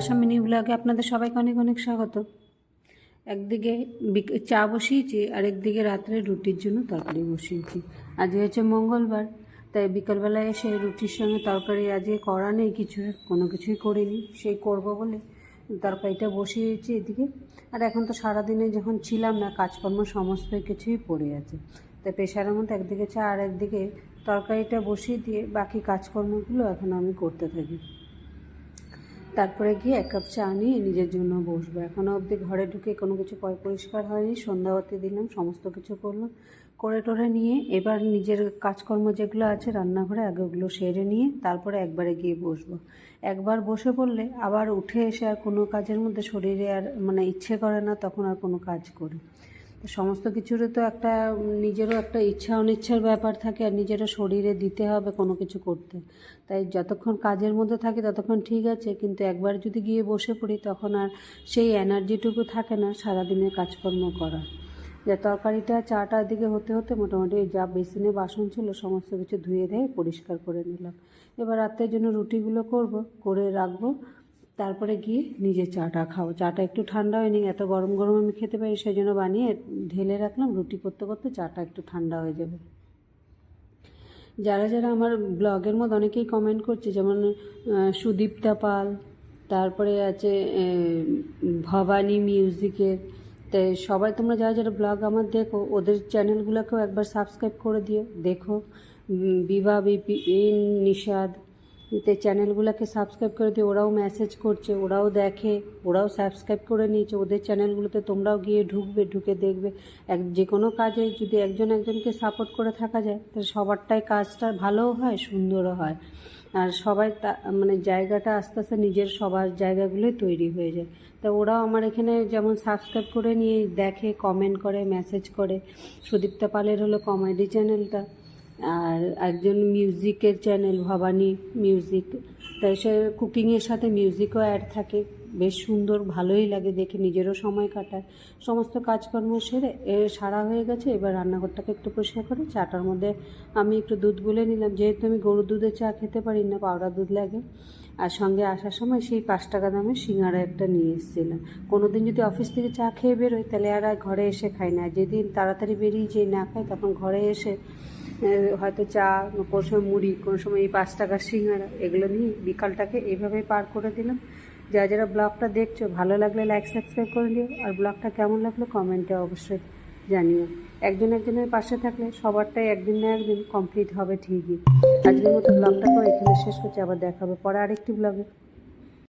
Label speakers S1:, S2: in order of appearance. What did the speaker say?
S1: আশা mini ব্লগে আপনাদের সবাইকে অনেক অনেক স্বাগত। একদিকে চা বসিয়েছি আর একদিকে রাত্রে রুটির জন্য তরকারি বসিয়েছি। আজকে হচ্ছে মঙ্গলবার, তাই বিকালবেলায় এসে রুটির সঙ্গে তরকারি, আজকে করা নেই কিছু, কোনো কিছুই করিনি, সেই করব বলে তরকারিটা বসিয়েছি এদিকে। আর এখন তো সারাদিনে যখন ছিলাম না, কাজকর্ম সমস্ত কিছুই পড়ে আছে। তাই প্রেশারের মধ্যে একদিকে চা আর একদিকে তরকারিটা বসিয়ে দিয়ে বাকি কাজকর্মগুলো এখন আমি করতে থাকি। তারপরে গিয়ে এক কাপ চা নিয়ে নিজের জন্য বসবো। এখনও অবধি ঘরে ঢুকে কোনো কিছু পরিষ্কার হয়নি। সন্ধ্যাবাতি দিলাম, সমস্ত কিছু করলাম। করে টোরে নিয়ে এবার নিজের কাজকর্ম যেগুলো আছে রান্নাঘরে আগে ওগুলো সেরে নিয়ে তারপরে একবারে গিয়ে বসবো। একবার বসে পড়লে আবার উঠে এসে আর কোনো কাজের মধ্যে শরীরে আর মানে ইচ্ছে করে না, তখন আর কোনো কাজ করি। সমস্ত কিছুরও তো একটা, নিজেরও একটা ইচ্ছা অনিচ্ছার ব্যাপার থাকে আর নিজেরও শরীরে দিতে হবে কোনো কিছু করতে। তাই যতক্ষণ কাজের মধ্যে থাকি ততক্ষণ ঠিক আছে, কিন্তু একবার যদি গিয়ে বসে পড়ি তখন আর সেই এনার্জিটুকু থাকে না সারাদিনের কাজকর্ম করা যে তরকারিটা চাটার দিকে হতে হতে মোটামুটি যা বেসিনে বাসন ছিল সমস্ত কিছু ধুয়ে দেয় পরিষ্কার করে নিলাম। এবার রাতের জন্য রুটিগুলো করব, করে রাখব। তারপরে গিয়ে নিজে চাটা খাও চাটা একটু ঠান্ডা হয়নি, এত গরম গরম আমি খেতে পারি সেই জন্য বানিয়ে ঢেলে রাখলাম, রুটি করতে করতে চাটা একটু ঠান্ডা হয়ে যাবে। যারা যারা আমার ব্লগের মধ্যে অনেকেই কমেন্ট করছে, যেমন সুদীপ্তা পাল, তারপরে আছে ভবানী মিউজিকের, তো সবাই তোমরা যারা যারা ব্লগ আমার দেখো, ওদের চ্যানেলগুলোকেও একবার সাবস্ক্রাইব করে দিও। দেখো বিভা, বিপিন নিষাদ তো চ্যানেলগুলোকে সাবস্ক্রাইব করে দিও, ওরাও মেসেজ করছে, ওরাও দেখে, ওরাও সাবস্ক্রাইব করে নিয়েছে। ওদের চ্যানেলগুলোতে তোমরাও গিয়ে ঢুকবে, ঢুকে দেখবে। এক, যে কোনো কাজে যদি একজন একজনকে সাপোর্ট করে থাকা যায়, তাহলে সবারটাই কাজটা ভালোও হয়, সুন্দরও হয়। আর সবাই তা মানে জায়গাটা আস্তে আস্তে নিজের সবার জায়গাগুলোই তৈরি হয়ে যায়। তা ওরাও আমার এখানে যেমন সাবস্ক্রাইব করে নিয়ে দেখে কমেন্ট করে মেসেজ করে। সুদীপ্তা পালের হলো কমেডি চ্যানেলটা আর একজন মিউজিকের চ্যানেল ভবানী মিউজিক তাই সে কুকিংয়ের সাথে মিউজিকও অ্যাড থাকে। বেশ সুন্দর, ভালোই লাগে দেখে, নিজেরও সময় কাটায়। সমস্ত কাজকর্ম সেরে, এ সারা হয়ে গেছে, এবার রান্নাঘরটাকে একটু পরিষ্কার করে, চাটার মধ্যে আমি একটু দুধ গুলে নিলাম। যেহেতু আমি গরুর দুধের চা খেতে পারি না, পাউডার দুধ লাগে। আর সঙ্গে আসার সময় সেই পাঁচ টাকা দামের সিঙ্গারা একটা নিয়ে এসেছিলাম। কোনো দিন যদি অফিস থেকে চা খেয়ে বেরোই, তাহলে আর ঘরে এসে খাই না। যেদিন তাড়াতাড়ি বেরিয়ে যেই না খাই, তখন ঘরে এসে হয়তো চা কোনো সময় মুড়ি, কোনো সময় এই পাঁচ টাকার সিঙ্গারা, এগুলো নিয়ে বিকালটাকে এইভাবেই পার করে দিলাম। যারা যারা ব্লগটা দেখছ, ভালো লাগলে লাইক সাবস্ক্রাইব করে দিও। আর ব্লগটা কেমন লাগল কমেন্টে অবশ্যই জানিও। একজন একজনের পাশে থাকলে সবারটাই একদিন না একদিন কমপ্লিট হবে ঠিকই। আজকের মতো ব্লগটাকেও এখানে শেষ করছি। আবার দেখাবে পরে আরেকটি ব্লগে।